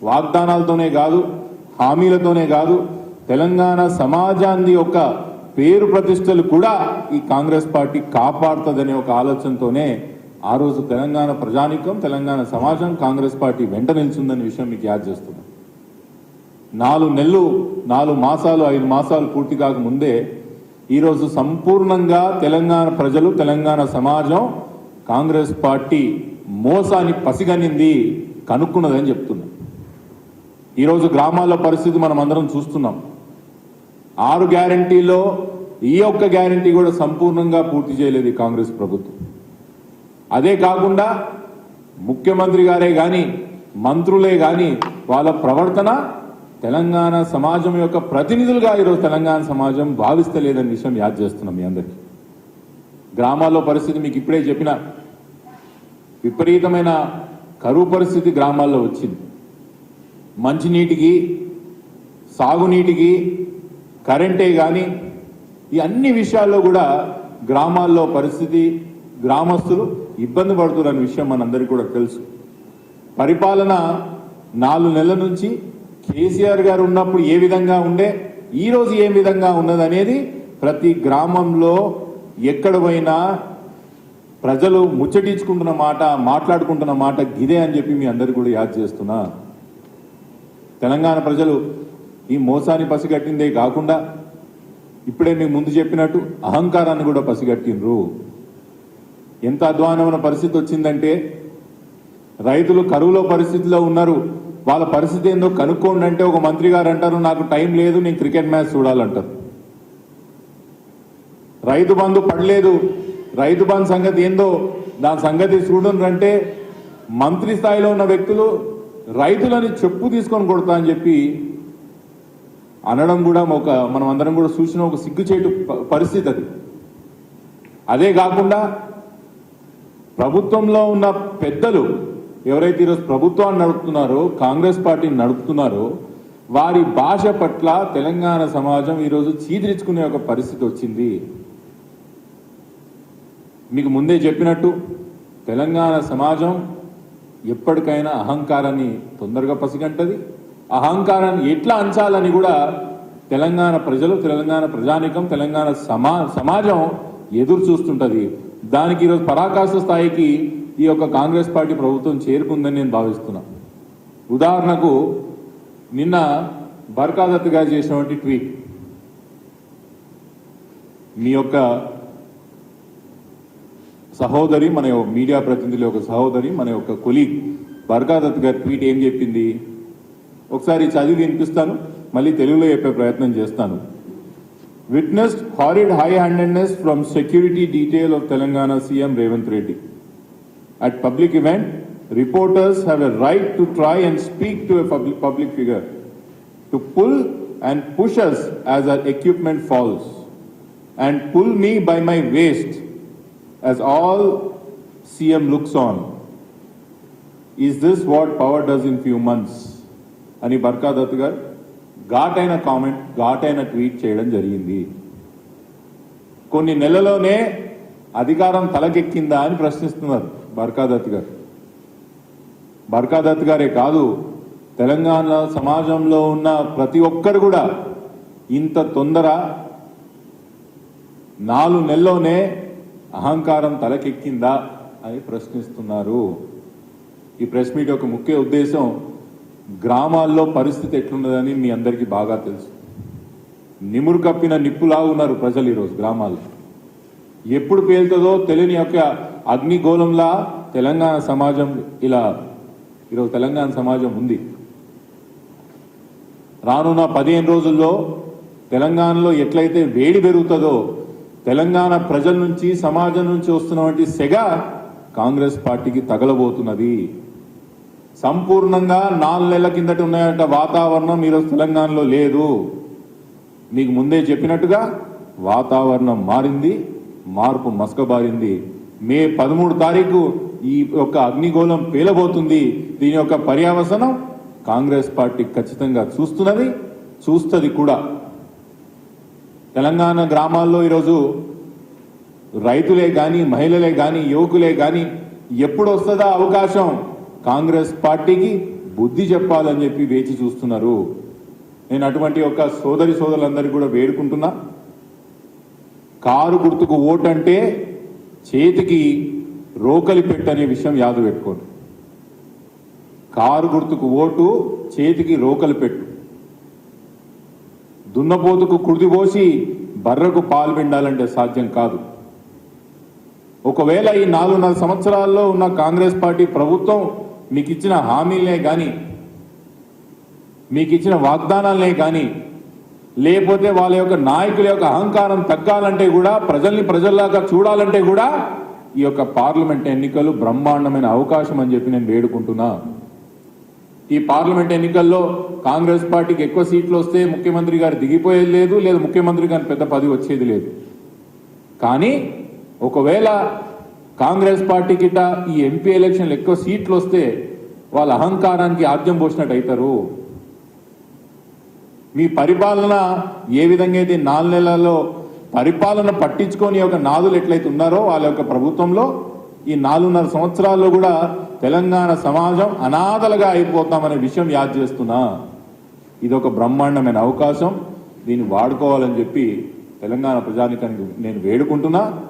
వాగ్దానాలతోనే కాదు హామీలతోనే కాదు తెలంగాణ సమాజాన్ని యొక్క పేరు ప్రతిష్టలు కూడా ఈ కాంగ్రెస్ పార్టీ కాపాడుతుందనే ఒక ఆలోచనతోనే ఆ రోజు తెలంగాణ ప్రజానికం తెలంగాణ సమాజం కాంగ్రెస్ పార్టీ వెంట నిల్చుందనే విషయం మీకు యాద్ చేస్తున్నాం నాలుగు నెలలు నాలుగు మాసాలు ఐదు మాసాలు పూర్తి కాకముందే ఈరోజు సంపూర్ణంగా తెలంగాణ ప్రజలు తెలంగాణ సమాజం కాంగ్రెస్ పార్టీ మోసాన్ని పసిగనింది కనుక్కున్నదని చెప్తున్నా. ఈరోజు గ్రామాల్లో పరిస్థితి మనం అందరం చూస్తున్నాం. ఆరు గ్యారంటీలో ఈ ఒక్క గ్యారంటీ కూడా సంపూర్ణంగా పూర్తి చేయలేదు కాంగ్రెస్ ప్రభుత్వం. అదే కాకుండా ముఖ్యమంత్రి గారే కానీ మంత్రులే కానీ వాళ్ళ ప్రవర్తన తెలంగాణ సమాజం యొక్క ప్రతినిధులుగా ఈరోజు తెలంగాణ సమాజం భావిస్తలేదనే విషయం యాద్ చేస్తున్నాం మీ అందరికీ. గ్రామాల్లో పరిస్థితి మీకు ఇప్పుడే చెప్పిన విపరీతమైన కరువు పరిస్థితి గ్రామాల్లో వచ్చింది. మంచినీటికి సాగునీటికి కరెంటే కానీ ఈ అన్ని విషయాల్లో కూడా గ్రామాల్లో పరిస్థితి గ్రామస్తులు ఇబ్బంది పడుతున్న విషయం మనందరికీ కూడా తెలుసు. పరిపాలన నాలుగు నెలల నుంచి కేసీఆర్ గారు ఉన్నప్పుడు ఏ విధంగా ఉండే ఈరోజు ఏ విధంగా ఉన్నదనేది ప్రతి గ్రామంలో ఎక్కడ పోయినా ప్రజలు ముచ్చటించుకుంటున్న మాట మాట్లాడుకుంటున్న మాట గిదే అని చెప్పి మీ అందరు కూడా యాద్ చేస్తున్నా. తెలంగాణ ప్రజలు ఈ మోసాన్ని పసిగట్టిందే కాకుండా ఇప్పుడే మీకు ముందు చెప్పినట్టు అహంకారాన్ని కూడా పసిగట్టిండ్రు. ఎంత అధ్వానమైన పరిస్థితి వచ్చిందంటే రైతులు కరువులో పరిస్థితిలో ఉన్నారు. వాళ్ళ పరిస్థితి ఏందో కనుక్కోండి అంటే ఒక మంత్రి గారు అంటారు నాకు టైం లేదు నేను క్రికెట్ మ్యాచ్ చూడాలంటారు. రైతు బంధు పడలేదు. రైతు బంధు సంగతి ఏందో దాని సంగతి చూడండి అంటే మంత్రి స్థాయిలో ఉన్న వ్యక్తులు రైతులని చెప్పు తీసుకొని కొడతా అని చెప్పి అనడం కూడా ఒక మనం అందరం కూడా చూసిన ఒక సిగ్గుచేటు పరిస్థితి అది. అదే కాకుండా ప్రభుత్వంలో ఉన్న పెద్దలు ఎవరైతే ఈరోజు ప్రభుత్వాన్ని నడుపుతున్నారో కాంగ్రెస్ పార్టీని నడుపుతున్నారో వారి భాష పట్ల తెలంగాణ సమాజం ఈరోజు చీదిరించుకునే ఒక పరిస్థితి వచ్చింది. మీకు ముందే చెప్పినట్టు తెలంగాణ సమాజం ఎప్పటికైనా అహంకారాన్ని తొందరగా పసిగంటది. అహంకారాన్ని ఎట్లా అంచాలని కూడా తెలంగాణ ప్రజలు తెలంగాణ ప్రజానికం తెలంగాణ సమా సమాజం ఎదురు చూస్తుంటుంది. దానికి ఈరోజు పరాకాష్ఠ స్థాయికి ఈ యొక్క కాంగ్రెస్ పార్టీ ప్రభుత్వం చేరుకుందని నేను భావిస్తున్నా. ఉదాహరణకు నిన్న బర్కాదత్ గారు చేసినటువంటి ట్వీట్. మీ యొక్క సహోదరి మన యొక్క మీడియా ప్రతినిధుల యొక్క సహోదరి మన యొక్క కొలీగ్ భర్గాదత్ గారి ట్వీట్ ఏం చెప్పింది? ఒకసారి చదివి వినిపిస్తాను మళ్ళీ తెలుగులో చెప్పే ప్రయత్నం చేస్తాను. Witnessed horrid high handedness from security detail of Telangana CM Revanth Reddy at public event reporters have a right to try and speak to public figure to pull and pull and push us as our equipment falls, and pull me by as all CM looks on. Is this what power does in few months? అని బర్కా దత్ గారు ఘాటైన comment ఘాటైన tweet చేయడం జరిగింది కొన్ని నెలలోనే అధికారం తలకెక్కిందా అని ప్రశ్నిస్తున్నారు బర్కాదత్ గారు బర్కాదత్ గారే కాదు తెలంగాణ సమాజంలో ఉన్న ప్రతి ఒక్కరు కూడా ఇంత తొందర నాలుగు నెలలోనే అహంకారం తలకెక్కిందా అని ప్రశ్నిస్తున్నారు. ఈ ప్రెస్ మీట్ యొక్క ముఖ్య ఉద్దేశం గ్రామాల్లో పరిస్థితి ఎట్లున్నదని మీ అందరికీ బాగా తెలుసు. నిమురు కప్పిన నిప్పులా ఉన్నారు ప్రజలు ఈరోజు గ్రామాల్లో. ఎప్పుడు పేలుతుందో తెలియని యొక్క అగ్నిగోళంలా తెలంగాణ సమాజం ఇలా ఈరోజు తెలంగాణ సమాజం ఉంది. రానున్న పదిహేను రోజుల్లో తెలంగాణలో ఎట్లయితే వేడి పెరుగుతుందో తెలంగాణ ప్రజల నుంచి సమాజం నుంచి వస్తున్నటువంటి సెగ కాంగ్రెస్ పార్టీకి తగలబోతున్నది. సంపూర్ణంగా నాలుగు నెలల కిందట ఉన్నటువంటి వాతావరణం ఈరోజు తెలంగాణలో లేదు. మీకు ముందే చెప్పినట్టుగా వాతావరణం మారింది మార్పు మసకబారింది. మే పదమూడు తారీఖు ఈ యొక్క అగ్నిగోళం పేలబోతుంది. దీని యొక్క పర్యావసనం కాంగ్రెస్ పార్టీ ఖచ్చితంగా చూస్తున్నది చూస్తుంది కూడా. తెలంగాణ గ్రామాల్లో ఈరోజు రైతులే కానీ మహిళలే కానీ యువకులే కానీ ఎప్పుడు వస్తుందా అవకాశం? కాంగ్రెస్ పార్టీకి బుద్ధి చెప్పాలని చెప్పి వేచి చూస్తున్నారు. నేను అటువంటి ఒక సోదరి సోదరులందరికీ కూడా వేడుకుంటున్నా. కారు గుర్తుకు ఓటు అంటే చేతికి రోకలి పెట్టనే విషయం యాదు పెట్టుకోండి. కారు గుర్తుకు ఓటు చేతికి రోకలి పెట్టు. దున్నపోతుకు కుడిదిపోసి బర్రకు పాలు పిండాలంటే సాధ్యం కాదు. ఒకవేళ ఈ నాలుగున్నర సంవత్సరాల్లో ఉన్న కాంగ్రెస్ పార్టీ ప్రభుత్వం మీకు ఇచ్చిన హామీలనే కానీ మీకు ఇచ్చిన వాగ్దానాలనే కానీ లేకపోతే వాళ్ళ యొక్క నాయకుల యొక్క అహంకారం తగ్గాలంటే కూడా ప్రజల్ని ప్రజల్లాగా చూడాలంటే కూడా ఈ యొక్క పార్లమెంట్ ఎన్నికలు బ్రహ్మాండమైన అవకాశం అని చెప్పి నేను వేడుకుంటున్నా. ఈ పార్లమెంట్ ఎన్నికల్లో కాంగ్రెస్ పార్టీకి ఎక్కువ సీట్లు వస్తే ముఖ్యమంత్రి గారు దిగిపోయేది లేదు లేదా ముఖ్యమంత్రి గారి పెద్ద పదవి వచ్చేది లేదు. కానీ ఒకవేళ కాంగ్రెస్ పార్టీ గిట్ట ఈ ఎంపీ ఎలక్షన్లు ఎక్కువ సీట్లు వస్తే వాళ్ళ అహంకారానికి ఆద్యం పోసినట్టు అవుతారు మీ పరిపాలన ఏ విధంగా అయితే నాలుగు నెలల్లో పరిపాలన పట్టించుకొని ఒక నాదులు ఎట్లయితే ఉన్నారో వాళ్ళ యొక్క ప్రభుత్వంలో ఈ నాలుగున్నర సంవత్సరాల్లో కూడా తెలంగాణ సమాజం అనాథలుగా అయిపోతామనే విషయం యాద్ చేస్తున్నా. ఇది ఒక బ్రహ్మాండమైన అవకాశం. దీన్ని వాడుకోవాలని చెప్పి తెలంగాణ ప్రజానికానికి నేను వేడుకుంటున్నా.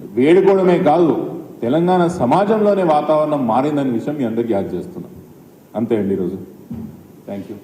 వేడుకోవడమే కాదు తెలంగాణ సమాజంలోనే వాతావరణం మారిందనే విషయం మీ అందరికీ యాద్ చేస్తున్నా. అంతే అండి ఈరోజు. Thank you.